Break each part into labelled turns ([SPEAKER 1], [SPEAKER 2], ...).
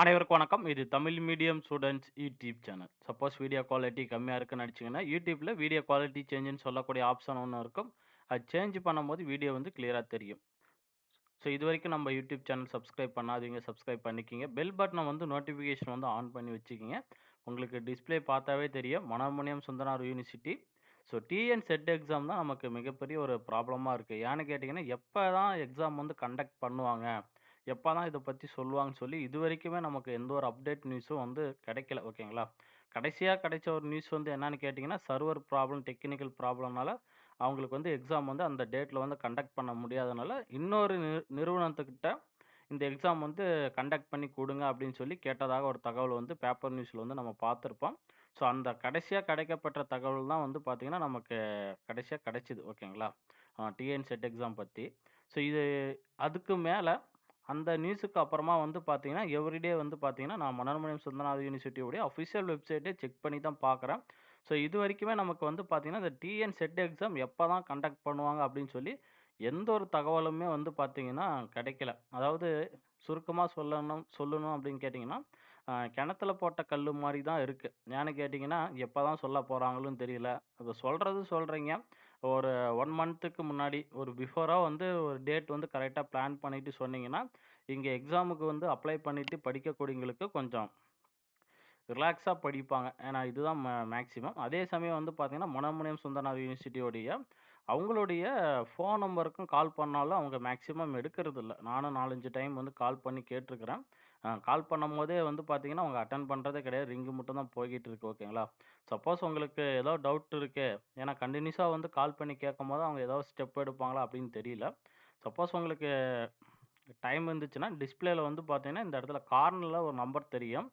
[SPEAKER 1] அனைவருக்கும் வணக்கம். இது Tamil medium students YouTube channel. Suppose video quality கம்மியாக இருக்குன்னு நினச்சிங்கன்னா யூடியூப்பில் வீடியோ குவாலிட்டி சேஞ்சுன்னு சொல்லக்கூடிய ஆப்ஷன் ஒன்று இருக்கும். அது சேஞ்ச் பண்ணும்போது வீடியோ வந்து கிளியராக தெரியும். ஸோ இது வரைக்கும் நம்ம யூடியூப் சேனல் சப்ஸ்கிரைப் பண்ணாதீங்க சப்ஸ்கிரைப் பண்ணிக்கிங்க பெல் பட்டனை வந்து நோட்டிஃபிகேஷன் வந்து ஆன் பண்ணி வச்சுக்கிங்க உங்களுக்கு டிஸ்ப்ளே பார்த்தாவே தெரியும். Manonmaniam Sundaranar university. So TN SET exam தான் நமக்கு மிகப்பெரிய ஒரு ப்ராப்ளமாக இருக்குது ஏன்னு கேட்டிங்கன்னா எப்போ தான் எக்ஸாம் வந்து கண்டக்ட் பண்ணுவாங்க? எப்போ தான் இதை பற்றி சொல்லுவாங்கன்னு சொல்லி இது வரைக்குமே நமக்கு எந்த ஒரு அப்டேட் நியூஸும் வந்து கிடைக்கல. ஓகேங்களா? கடைசியாக கிடைச்ச ஒரு நியூஸ் வந்து என்னன்னு கேட்டிங்கன்னா சர்வர் ப்ராப்ளம், டெக்னிக்கல் ப்ராப்ளம்னால அவங்களுக்கு வந்து எக்ஸாம் வந்து அந்த டேட்டில் வந்து கண்டக்ட் பண்ண முடியாதனால, இன்னொரு நிறு நிறுவனத்துக்கிட்ட இந்த எக்ஸாம் வந்து கண்டக்ட் பண்ணி கொடுங்க அப்படின்னு சொல்லி கேட்டதாக ஒரு தகவல் வந்து பேப்பர் நியூஸில் வந்து நம்ம பார்த்துருப்போம் ஸோ அந்த கடைசியாக கிடைக்கப்பெற்ற தகவல் தான் வந்து பார்த்தீங்கன்னா, நமக்கு கடைசியாக கிடைச்சிது ஓகேங்களா? டிஎன் செட் எக்ஸாம் பற்றி ஸோ இது அதுக்கு மேலே அந்த நியூஸுக்கு அப்புறமா வந்து பார்த்தீங்கன்னா, எவ்ரிடே வந்து பார்த்தீங்கன்னா, நான் மனோன்மணியம் சுந்தரனார் யூனிவர்சிட்டியோடைய அஃபிஷியல் வெப்சைட்டே செக் பண்ணி தான் பார்க்குறேன். ஸோ இது வரைக்குமே நமக்கு வந்து பார்த்தீங்கன்னா, இந்த டிஎன் செட் எக்ஸாம் எப்போ தான் கண்டக்ட் பண்ணுவாங்க அப்படின்னு சொல்லி எந்த ஒரு தகவலுமே வந்து பார்த்தீங்கன்னா கிடைக்கல. அதாவது சுருக்கமாக சொல்லணும் சொல்லணும் அப்படின்னு கேட்டிங்கன்னா கிணத்துல போட்ட கல் மாதிரி தான் இருக்குது ஏன்னு கேட்டிங்கன்னா எப்போ தான் சொல்ல போகிறாங்களும் தெரியல. அத சொல்கிறது சொல்கிறீங்க ஒரு ஒன் மந்த்துக்கு முன்னாடி ஒரு பிஃபோராக வந்து ஒரு டேட் வந்து கரெக்டாக பிளான் பண்ணிவிட்டு சொன்னீங்கன்னா, இங்கே எக்ஸாமுக்கு வந்து அப்ளை பண்ணிவிட்டு படிக்கக்கூடியவங்களுக்கு கொஞ்சம் ரிலாக்ஸாக படிப்பாங்க. ஏன்னா இதுதான் மேக்ஸிமம். அதே சமயம் வந்து பார்த்தீங்கன்னா, மனமுனியம் சுந்தரநாத் யூனிவர்சிட்டியோடைய அவங்களுடைய ஃபோன் நம்பருக்கும் கால் பண்ணாலும் அவங்க மேக்ஸிமம் எடுக்கிறதில்ல நானும் 4, 5 டைம் வந்து கால் பண்ணி கேட்டிருக்கிறேன் அ கால் பண்ணும்போதே வந்து பார்த்தீங்கன்னா, அவங்க அட்டெண்ட் பண்றதே கிடையாது. ரிங்கு மட்டும் தான் போய்க்கிட்டு இருக்கு. ஓகேங்களா? சப்போஸ் உங்களுக்கு ஏதோ டவுட் இருக்கு. ஏன்னா கன்டினியூஸா வந்து கால் பண்ணி கேட்கும்போது அவங்க ஏதாவது ஸ்டெப் எடுப்பாங்களா அப்படின்னு தெரியல. சப்போஸ் உங்களுக்கு டைம் இருந்துச்சுன்னா, டிஸ்ப்ளேல வந்து பார்த்தீங்கன்னா, இந்த இடத்துல கார்னர்ல ஒரு நம்பர் தெரியும்.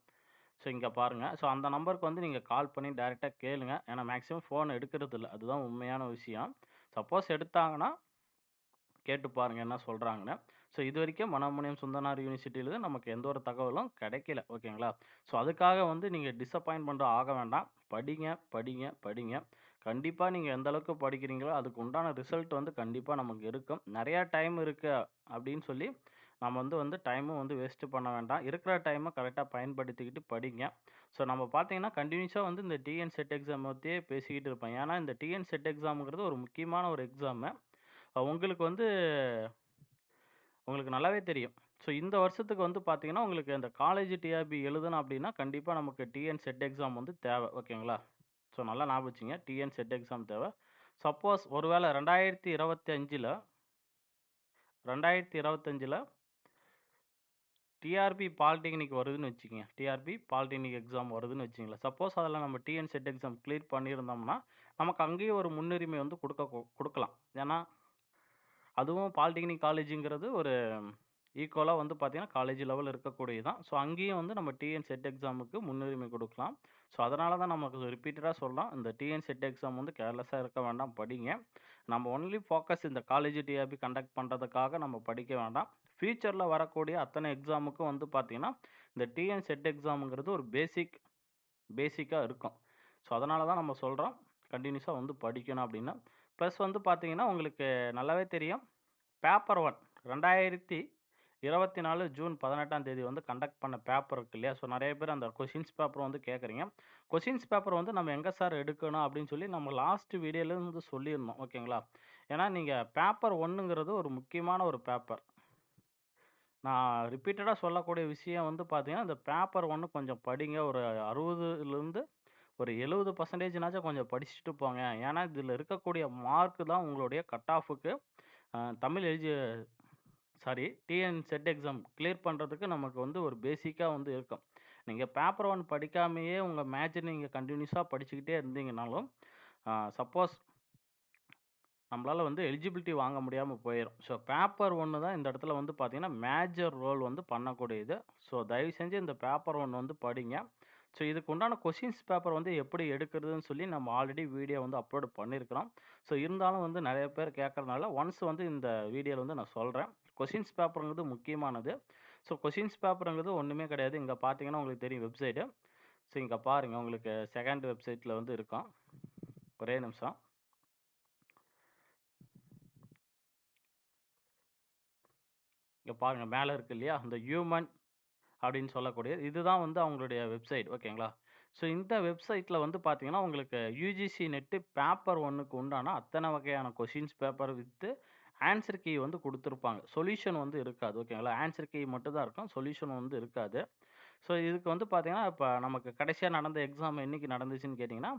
[SPEAKER 1] ஸோ இங்க பாருங்க. ஸோ அந்த நம்பருக்கு வந்து நீங்க கால் பண்ணி டைரக்ட்டா கேளுங்க. ஏன்னா மேக்ஸிமம் ஃபோன் எடுக்கறதில்ல. அதுதான் உண்மையான விஷயம். சப்போஸ் எடுத்தாங்கன்னா, கேட்டு பாருங்க என்ன சொல்றாங்கன்னு. ஸோ இது வரைக்கும் மனோன்மணியம் சுந்தனார் யூனிவர்சிட்டில நமக்கு எந்த ஒரு தகவலும் கிடைக்கல. ஓகேங்களா? ஸோ அதுக்காக வந்து நீங்கள் டிசப்பாயின்ட் பண்ணுற ஆக வேண்டாம். படிங்க, படிங்க, படிங்க. கண்டிப்பாக நீங்கள் எந்த அளவுக்கு படிக்கிறீங்களோ, அதுக்கு உண்டான ரிசல்ட் வந்து கண்டிப்பாக நமக்கு இருக்கும். நிறையா டைம் இருக்குது அப்படின்னு சொல்லி நம்ம வந்து வந்து டைமும் வந்து வேஸ்ட்டு பண்ண வேண்டாம். இருக்கிற டைமை கரெக்டாக பயன்படுத்திக்கிட்டு படிங்க. ஸோ நம்ம பார்த்தீங்கன்னா, கண்டினியூஸாக வந்து இந்த டிஎன் செட் எக்ஸாம் பற்றியே பேசிக்கிட்டு இருப்பேன். ஏன்னா இந்த டிஎன் செட் எக்ஸாம்ங்கிறது ஒரு முக்கியமான ஒரு எக்ஸாமு. உங்களுக்கு வந்து உங்களுக்கு நல்லாவே தெரியும். ஸோ இந்த வருஷத்துக்கு வந்து பார்த்தீங்கன்னா, உங்களுக்கு இந்த காலேஜ் டிஆர்பி எழுதணும் அப்படின்னா, கண்டிப்பாக நமக்கு டிஎன் செட் எக்ஸாம் வந்து தேவை. ஓகேங்களா? ஸோ நல்லா ஞாபகம் வச்சுங்க டிஎன் செட் எக்ஸாம் தேவை. சப்போஸ் ஒருவேளை ரெண்டாயிரத்தி இருபத்தஞ்சில் ரெண்டாயிரத்தி இருபத்தஞ்சில் டிஆர்பி பாலிடெக்னிக் வருதுன்னு வச்சுக்கோங்க டிஆர்பி பாலிடெக்னிக் எக்ஸாம் வருதுன்னு வச்சுக்கங்களேன். சப்போஸ் அதில் நம்ம டிஎன் செட் எக்ஸாம் கிளியர் பண்ணியிருந்தோம்னா, நமக்கு அங்கேயும் ஒரு முன்னுரிமை வந்து கொடுக்க கொடுக்கலாம் ஏன்னா, அதுவும் பாலிடெக்னிக் காலேஜுங்கிறது ஒரு ஈக்குவலாக வந்து பார்த்தீங்கன்னா, காலேஜ் லெவல் இருக்கக்கூடியது தான். ஸோ அங்கேயும் வந்து நம்ம டிஎன் செட் எக்ஸாமுக்கு முன்னுரிமை கொடுக்கலாம் ஸோ அதனால தான் நமக்கு ரிப்பீட்டடாக சொல்லலாம் இந்த டிஎன் செட் எக்ஸாம் வந்து கேர்லெஸ்ஸாக இருக்க வேண்டாம். படிங்க. நம்ம ஒன்லி ஃபோக்கஸ் இந்த காலேஜ் டிஆபி கண்டக்ட் பண்ணுறதுக்காக நம்ம படிக்க வேண்டாம். ஃப்யூச்சரில் வரக்கூடிய அத்தனை எக்ஸாமுக்கும் வந்து பார்த்திங்கன்னா இந்த டிஎன் செட் எக்ஸாமுங்கிறது ஒரு பேசிக் பேசிக்காக இருக்கும். ஸோ அதனால தான் நம்ம சொல்கிறோம் கண்டினியூஸாக வந்து படிக்கணும் அப்படின்னா ப்ளஸ் வந்து பார்த்தீங்கன்னா, உங்களுக்கு நல்லாவே தெரியும். பேப்பர் 1 2024 ஜூன் 18ஆம் தேதி வந்து கண்டக்ட் பண்ண பேப்பர் இருக்கு இல்லையா? ஸோ நிறைய பேர் அந்த கொஷின்ஸ் பேப்பர் வந்து கேட்குறீங்க. கொஷின்ஸ் பேப்பர் வந்து நம்ம எங்கே சார் எடுக்கணும் அப்படின்னு சொல்லி நம்ம லாஸ்ட் வீடியோலேருந்து வந்து சொல்லியிருந்தோம். ஓகேங்களா? ஏன்னா நீங்கள் பேப்பர் ஒன்றுங்கிறது ஒரு முக்கியமான ஒரு பேப்பர். நான் ரிப்பீட்டடாக சொல்லக்கூடிய விஷயம் வந்து பார்த்தீங்கன்னா, இந்த பேப்பர் ஒன்று கொஞ்சம் படிங்க. ஒரு 60லிருந்து ஒரு 70% கொஞ்சம் படிச்சுட்டு போங்க. ஏன்னா இதில் இருக்கக்கூடிய மார்க் தான் உங்களுடைய கட் ஆஃப்க்கு அ Tamil எலிஜி sorry TN SET exam clear பண்றதுக்கு நமக்கு வந்து ஒரு பேசிக்கா வந்து இருக்கும். நீங்க பேப்பர் ஒன் படிக்காமயே உங்க மேஜர் நீங்க கன்டினியூஸா படிச்சுக்கிட்டே இருந்தீங்கனாலும், அ சப்போஸ் நம்மளால வந்து எலிஜிபிலிட்டி வாங்க முடியாம போயிரும். ஸோ பேப்பர் ஒன்று தான் இந்த இடத்துல வந்து பார்த்தீங்கன்னா, மேஜர் ரோல் வந்து பண்ணக்கூடியது. ஸோ தயவு செஞ்சு இந்த பேப்பர் ஒன்று வந்து படிங்க. ஸோ இதுக்கு உண்டான கொஷின்ஸ் பேப்பர் வந்து எப்படி எடுக்கிறதுன்னு சொல்லி நம்ம ஆல்ரெடி வீடியோ வந்து அப்லோட் பண்ணியிருக்கிறோம். ஸோ இருந்தாலும் வந்து நிறைய பேர் கேட்குறதுனால ஒன்ஸ் வந்து இந்த வீடியோவில் வந்து நான் சொல்கிறேன் கொஷின்ஸ் பேப்பருங்கிறது முக்கியமானது. ஸோ கொஷின்ஸ் பேப்பருங்கிறது ஒன்றுமே கிடையாது. இங்கே பார்த்தீங்கன்னா உங்களுக்கு தெரியும் வெப்சைட்டு. ஸோ இங்கே பாருங்கள் உங்களுக்கு செகண்ட் வெப்சைட்டில் வந்து இருக்கும். ஒரே நிமிஷம். இங்கே பாருங்கள் மேலே இருக்கு இல்லையா? அந்த ஹியூமன் அப்படின்னு சொல்லக்கூடியது. இதுதான் வந்து அவங்களுடைய வெப்சைட் ஓகேங்களா. ஸோ இந்த வெப்சைட்டில் வந்து பார்த்தீங்கன்னா, உங்களுக்கு யூஜிசி நெட்டு பேப்பர் ஒன்றுக்கு உண்டான அத்தனை வகையான questions paper with answer key வந்து கொடுத்துருப்பாங்க சொல்யூஷன் வந்து இருக்காது ஓகேங்களா. ஆன்சர் கீ மட்டும் தான் இருக்கும். சொல்யூஷன் வந்து இருக்காது. ஸோ இதுக்கு வந்து பார்த்தீங்கன்னா, இப்போ நமக்கு கடைசியாக நடந்த எக்ஸாம் என்னைக்கு நடந்துச்சுன்னு கேட்டிங்கன்னா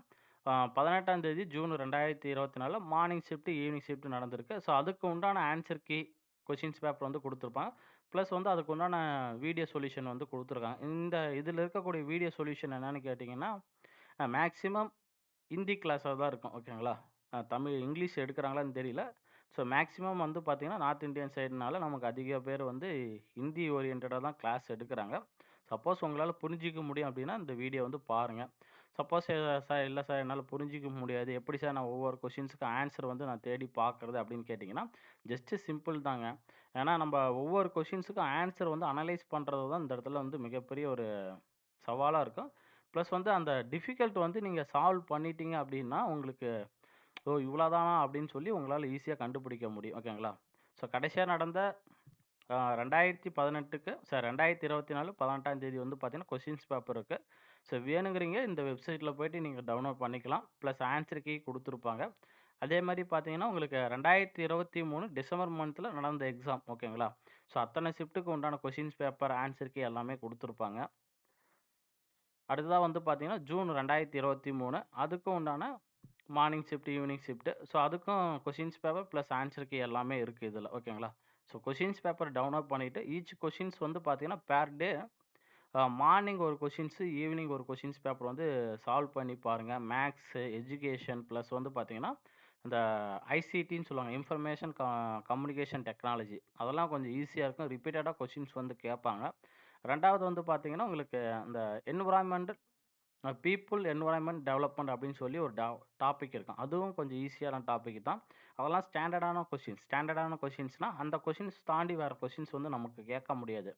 [SPEAKER 1] பதினெட்டாம் தேதி June 2024 morning shift, evening shift நடந்திருக்கு. ஸோ அதுக்கு உண்டான ஆன்சர் கீ கொஷின்ஸ் பேப்பர் வந்து கொடுத்துருப்பாங்க ப்ளஸ் வந்து அதுக்கு உண்டான வீடியோ சொல்யூஷன் வந்து கொடுத்துருக்காங்க இந்த இதில் இருக்கக்கூடிய வீடியோ சொல்யூஷன் என்னன்னு கேட்டிங்கன்னா மேக்ஸிமம் ஹிந்தி கிளாஸாக தான் இருக்கும் ஓகேங்களா. தமிழ் இங்கிலீஷ் எடுக்கிறாங்களான்னு தெரியல. ஸோ மேக்ஸிமம் வந்து பார்த்திங்கன்னா நார்த் இந்தியன் சைடுனால நமக்கு அதிக பேர் வந்து ஹிந்தி ஓரியன்டாக தான் கிளாஸ் எடுக்கிறாங்க சப்போஸ் உங்களால் புரிஞ்சிக்க முடியும் அப்படின்னா, இந்த வீடியோ வந்து பாருங்கள் சப்போஸ் சார் இல்லை சார் என்னால் புரிஞ்சுக்க முடியாது. எப்படி சார் நான் ஒவ்வொரு கொஷின்ஸுக்கு ஆன்சர் வந்து நான் தேடி பார்க்குறது அப்படின்னு கேட்டிங்கன்னா ஜஸ்ட்டு சிம்பிள் தாங்க. ஏன்னா நம்ம ஒவ்வொரு கொஷின்ஸுக்கும் ஆன்சர் வந்து அனலைஸ் பண்ணுறது தான் இந்த இடத்துல வந்து மிகப்பெரிய ஒரு சவாலாக இருக்கும். ப்ளஸ் வந்து அந்த டிஃபிகல்ட் வந்து நீங்கள் சால்வ் பண்ணிட்டீங்க அப்படின்னா, உங்களுக்கு ஓ! இவ்வளோதானா அப்படின்னு சொல்லி உங்களால் ஈஸியாக கண்டுபிடிக்க முடியும் ஓகேங்களா. ஸோ கடைசியாக நடந்த ரெண்டாயிரத்தி பதினெட்டுக்கு சார் 2024 18ஆம் தேதி வந்து பார்த்தீங்கன்னா, கொஷின்ஸ் பேப்பர் இருக்குது ஸோ வேணுங்கிறீங்க இந்த வெப்சைட்டில் போயிட்டு நீங்கள் டவுன்லோட் பண்ணிக்கலாம். ப்ளஸ் ஆன்சர் கீ கொடுத்துருப்பாங்க அதே மாதிரி பார்த்தீங்கன்னா, உங்களுக்கு 2023 டிசம்பர் மந்தில் நடந்த எக்ஸாம் ஓகேங்களா. ஸோ அத்தனை ஷிஃப்ட்டுக்கு உண்டான கொஷின்ஸ் பேப்பர், ஆன்சர் கீ எல்லாமே கொடுத்துருப்பாங்க அடுத்ததாக வந்து பார்த்தீங்கன்னா, ஜூன் 2023 அதுக்கும் உண்டான morning shift, evening shift so அதுக்கும் questions paper plus answer key எல்லாமே இருக்குது இதில் ஓகேங்களா. ஸோ கொஷின்ஸ் பேப்பர் டவுன்லோட் பண்ணிவிட்டு ஈச் கொஷின்ஸ் வந்து பார்த்தீங்கன்னா, பேர் டே மார்னிங் ஒரு கொஷின்ஸு ஈவினிங் ஒரு கொஷின்ஸ் பேப்பர் வந்து சால்வ் பண்ணி பாருங்கள் மேக்ஸு எஜுகேஷன் ப்ளஸ் வந்து பார்த்தீங்கன்னா, இந்த ஐசிடின்னு சொல்லுவாங்க. இன்ஃபர்மேஷன் க கம்யூனிகேஷன் டெக்னாலஜி அதெல்லாம் கொஞ்சம் ஈஸியாக இருக்கும். ரிப்பீட்டடாக கொஷின்ஸ் வந்து கேட்பாங்க. ரெண்டாவது வந்து பார்த்தீங்கன்னா, உங்களுக்கு அந்த என்விரான்மென்டல் பீப்புள் என்விரான்மெண்ட் டெவலப்மெண்ட் அப்படின்னு சொல்லி ஒரு டா டாபிக் இருக்கும். அதுவும் கொஞ்சம் ஈஸியான டாபிக் தான். அதெல்லாம் ஸ்டாண்டர்டான கொஷின்ஸ் ஸ்டாண்டர்டான கொஷின்ஸ்னால் அந்த கொஷின்ஸ் தாண்டி வேறு கொஷின்ஸ் வந்து நமக்கு கேட்க முடியாது.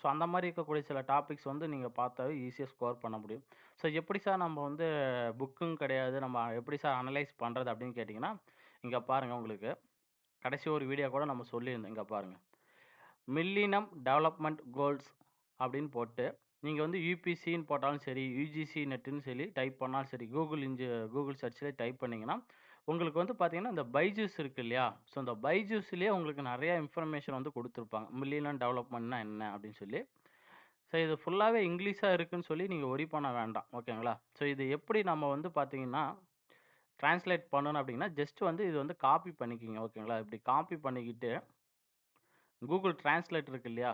[SPEAKER 1] ஸோ அந்த மாதிரி இருக்கக்கூடிய சில டாபிக்ஸ் வந்து நீங்கள் பார்த்தாவே ஈஸியாக ஸ்கோர் பண்ண முடியும். ஸோ எப்படி சார் நம்ம வந்து புக்கும் கிடையாது. நம்ம எப்படி சார் அனலைஸ் பண்ணுறது அப்படின்னு கேட்டிங்கன்னா இங்கே பாருங்கள் உங்களுக்கு. கடைசி ஒரு வீடியோ கூட நம்ம சொல்லியிருந்தோம். இங்கே பாருங்கள் மில்லினம் டெவலப்மெண்ட் கோல்ஸ் அப்படின்னு போட்டு, நீங்கள் வந்து யூபிசின்னு போட்டாலும் சரி, யூஜிசி நெட்டுன்னு சொல்லி டைப் பண்ணாலும் சரி, கூகுள் இன்ஜி கூகுள் சர்ச்சில் டைப் பண்ணிங்கன்னா உங்களுக்கு வந்து பார்த்தீங்கன்னா, இந்த பைஜூஸ் இருக்கு இல்லையா? ஸோ இந்த பைஜூஸ்லேயே உங்களுக்கு நிறையா இன்ஃபர்மேஷன் வந்து கொடுத்துருப்பாங்க மில்லியன் டெவலப்மெண்ட்னா என்ன அப்படின்னு சொல்லி. ஸோ இது ஃபுல்லாகவே இங்கிலீஷாக இருக்குன்னு சொல்லி நீங்கள் ஒரி பண்ண வேண்டாம் ஓகேங்களா. ஸோ இது எப்படி நம்ம வந்து பார்த்தீங்கன்னா, டிரான்ஸ்லேட் பண்ணணும் அப்படின்னா, ஜஸ்ட் வந்து இது வந்து காப்பி பண்ணிக்கங்க ஓகேங்களா. இப்படி காப்பி பண்ணிக்கிட்டு கூகுள் டிரான்ஸ்லேட் இருக்கு இல்லையா?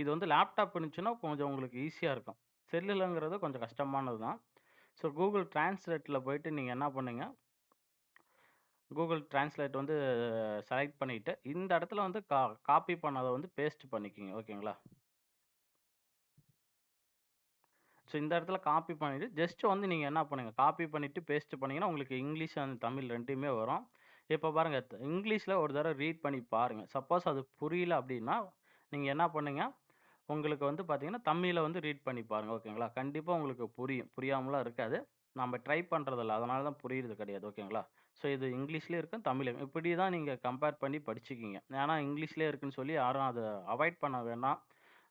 [SPEAKER 1] இது வந்து லேப்டாப் இருந்துச்சுன்னா கொஞ்சம் உங்களுக்கு ஈஸியாக இருக்கும். செல்லுலங்கிறது கொஞ்சம் கஷ்டமானது தான். ஸோ கூகுள் டிரான்ஸ்லேட்டில் போயிட்டு நீங்கள் என்ன பண்ணுங்க கூகுள் டிரான்ஸ்லேட் வந்து செலக்ட் பண்ணிவிட்டு இந்த இடத்துல வந்து கா காப்பி பண்ணதை வந்து பேஸ்ட் பண்ணிக்கிங்க ஓகேங்களா. ஸோ இந்த இடத்துல காப்பி பண்ணிவிட்டு ஜஸ்ட் வந்து நீங்கள் என்ன பண்ணுங்க, காப்பி பண்ணிவிட்டு பேஸ்ட் பண்ணிங்கன்னா உங்களுக்கு இங்கிலீஷ் அண்ட் தமிழ் ரெண்டுமே வரும். இப்போ பாருங்கள் இங்கிலீஷில் ஒரு தடவை ரீட் பண்ணி பாருங்கள் சப்போஸ் அது புரியல அப்படின்னா, நீங்கள் என்ன பண்ணுங்க, உங்களுக்கு வந்து பார்த்தீங்கன்னா, தமிழில் வந்து ரீட் பண்ணி பாருங்கள் ஓகேங்களா. கண்டிப்பாக உங்களுக்கு புரியும். புரியாமலாம் இருக்காது. நம்ம ட்ரை பண்ணுறதில்ல அதனால தான் புரியுறது கிடையாது ஓகேங்களா. ஸோ இது இங்கிலீஷ்லேயும் இருக்கும், தமிழும் இப்படி தான் நீங்கள் கம்பேர் பண்ணி படிச்சுக்கிங்க ஏன்னா இங்கிலீஷ்லேயே இருக்குன்னு சொல்லி யாரும் அதை அவாய்ட் பண்ண வேணாம்.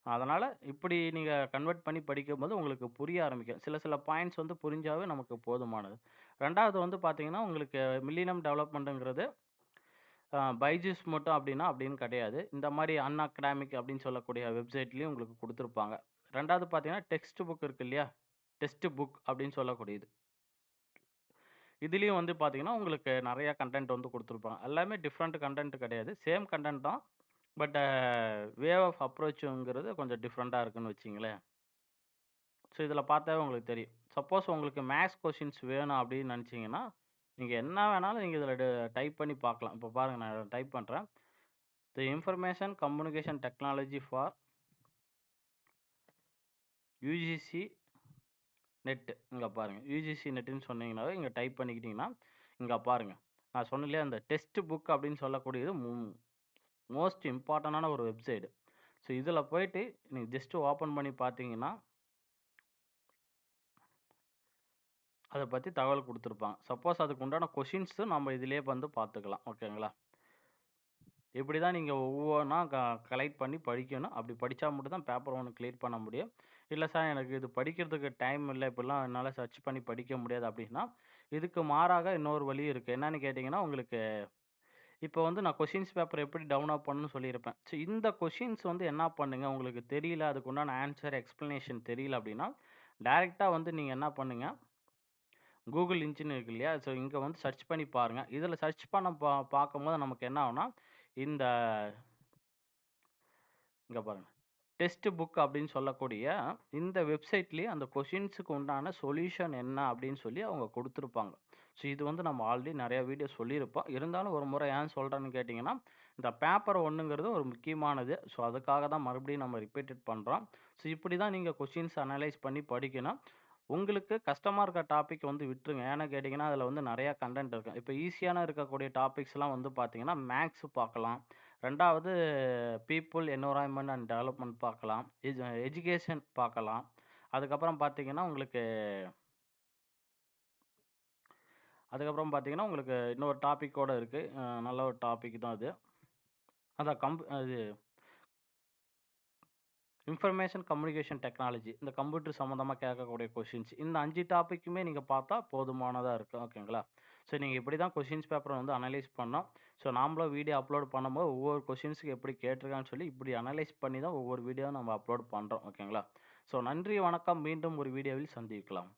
[SPEAKER 1] அதனால் இப்படி நீங்கள் கன்வெர்ட் பண்ணி படிக்கும்போது உங்களுக்கு புரிய ஆரம்பிக்கும். சில சில பாயிண்ட்ஸ் வந்து புரிஞ்சாவே நமக்கு போதுமானது. ரெண்டாவது வந்து பார்த்தீங்கன்னா, உங்களுக்கு மில்லினம் டெவலப்மெண்ட்டுங்கிறது பைஜூஸ் மட்டும் அப்படின்னா அப்படின்னு கிடையாது. இந்த மாதிரி அன் அகாடமிக் அப்படின்னு சொல்லக்கூடிய வெப்சைட்லேயும் உங்களுக்கு கொடுத்துருப்பாங்க ரெண்டாவது பார்த்தீங்கன்னா, டெக்ஸ்ட் புக் இருக்கு இல்லையா? டெக்ஸ்ட் புக் அப்படின்னு சொல்லக்கூடியது. இதுலேயும் வந்து பார்த்தீங்கன்னா, உங்களுக்கு நிறைய கண்டென்ட் வந்து கொடுத்துருப்பாங்க எல்லாமே டிஃப்ரெண்ட் கண்டென்ட் கிடையாது. சேம் கண்டென்ட் தான். பட் வே ஆஃப் அப்ரோச்சுங்கிறது கொஞ்சம் டிஃப்ரெண்ட்டாக இருக்குன்னு வச்சிங்களேன் ஸோ இதில் பார்த்தாவே உங்களுக்கு தெரியும். சப்போஸ் உங்களுக்கு மேக்ஸ் கொஷின்ஸ் வேணும் அப்படின்னு நினச்சிங்கன்னா நீங்க என்ன வேணாலும் நீங்க இதில் டைப் பண்ணி பார்க்கலாம். இப்போ பாருங்க நான் டைப் பண்றேன். The information communication technology for UGC NET இங்கே பாருங்கள் யூஜிசி நெட்டுன்னு சொன்னீங்கன்னாவே, இங்கே டைப் பண்ணிக்கிட்டிங்கன்னா இங்கே பாருங்கள் நான் சொன்னலையே அந்த டெக்ஸ்ட் புக் அப்படின்னு சொல்லக்கூடியது மு மோஸ்ட் இம்பார்ட்டண்டான ஒரு வெப்சைடு ஸோ இதில் போயிட்டு நீங்கள் ஜஸ்ட்டு ஓப்பன் பண்ணி பார்த்தீங்கன்னா அதை பற்றி தகவல் கொடுத்துருப்பாங்க சப்போஸ் அதுக்கு உண்டான கொஷின்ஸும் நம்ம இதிலே வந்து பார்த்துக்கலாம். ஓகேங்களா. இப்படி தான் நீங்கள் ஒவ்வொன்றா க கலெக்ட் பண்ணி படிக்கணும். அப்படி படித்தா மட்டும் தான் பேப்பர் ஒன்று கிளியர் பண்ண முடியும். இல்லை சார் எனக்கு இது படிக்கிறதுக்கு டைம் இல்லை இப்படிலாம் என்னால் சர்ச் பண்ணி படிக்க முடியாது அப்படின்னா, இதுக்கு மாறாக இன்னொரு வழி இருக்குது என்னன்னு கேட்டிங்கன்னா உங்களுக்கு இப்போ வந்து நான் கொஷின்ஸ் பேப்பர் எப்படி டவுன்லோட் பண்ணணும்னு சொல்லியிருப்பேன். ஸோ இந்த கொஷின்ஸ் வந்து என்ன பண்ணுங்க, உங்களுக்கு தெரியல, அதுக்கு உண்டான எக்ஸ்ப்ளனேஷன் தெரியல அப்படின்னா, டேரெக்டாக வந்து நீங்கள் என்ன பண்ணுங்கள் கூகுள் இன்ஜின் இருக்கு இல்லையா? ஸோ இங்கே வந்து சர்ச் பண்ணி பாருங்கள் இதில் சர்ச் பண்ண பா பார்க்கும்போது நமக்கு என்ன ஆகும்னா, இந்த இங்கே பாருங்க. டெஸ்ட் புக் அப்படின்னு சொல்லக்கூடிய இந்த வெப்சைட்லேயே அந்த கொஷின்ஸுக்கு உண்டான சொல்யூஷன் என்ன அப்படின்னு சொல்லி அவங்க கொடுத்துருப்பாங்க ஸோ இது வந்து நம்ம ஆல்ரெடி நிறையா வீடியோ சொல்லியிருப்போம். இருந்தாலும் ஒரு முறை ஏன் சொல்கிறேன்னு கேட்டிங்கன்னா இந்த பேப்பர் ஒன்றுங்கிறது ஒரு முக்கியமானது. ஸோ அதுக்காக தான் மறுபடியும் நம்ம ரிப்பீட்டட் பண்ணுறோம் ஸோ இப்படி தான் நீங்கள் கொஷின்ஸ் அனலைஸ் பண்ணி படிக்கணும். உங்களுக்கு கஷ்டமா இருக்க டாபிக் வந்து விட்டுருங்க. ஏன்னு கேட்டீங்கன்னா, அதில் வந்து நிறையா கன்டென்ட் இருக்கும் இப்ப ஈஸியான இருக்கக்கூடிய டாபிக்ஸ்லாம் வந்து பார்த்தீங்கன்னா, மேத்ஸ் பார்க்கலாம். 2வது பீப்பிள், என்வைரன்மென்ட் அண்ட் டெவலப்மென்ட் பார்க்கலாம். எஜ் எஜுகேஷன் பார்க்கலாம். அதுக்கப்புறம் பார்த்தீங்கன்னா, உங்களுக்கு அதுக்கப்புறம் பார்த்தீங்கன்னா, உங்களுக்கு இன்னொரு டாபிக் இருக்குது இருக்கு. அ நல்ல ஒரு டாபிக் தான் அது. அதான் கம்ப் அது இன்ஃபர்மேஷன் கம்யூனிகேஷன் டெக்னாலஜி. இந்த கம்ப்யூட்டர் சம்மந்தமாக கேட்கக்கூடிய கொஷின்ஸ் இந்த அஞ்சு டாப்பிக்குமே நீங்கள் பார்த்தா போதுமானதாக இருக்கும். ஓகேங்களா? ஸோ நீங்கள் இப்படி தான் கொஷின்ஸ் பேப்பரை வந்து அனலைஸ் பண்ணோம் ஸோ நாமளும் வீடியோ அப்லோட் பண்ணும்போது ஒவ்வொரு கொஷின்ஸுக்கு எப்படி கேட்டிருக்கான்னு சொல்லி இப்படி அனலைஸ் பண்ணி தான் ஒவ்வொரு வீடியோவும் நம்ம அப்லோட் பண்ணுறோம் ஓகேங்களா? ஸோ நன்றி, வணக்கம். மீண்டும் ஒரு வீடியோவில் சந்திக்கலாம்.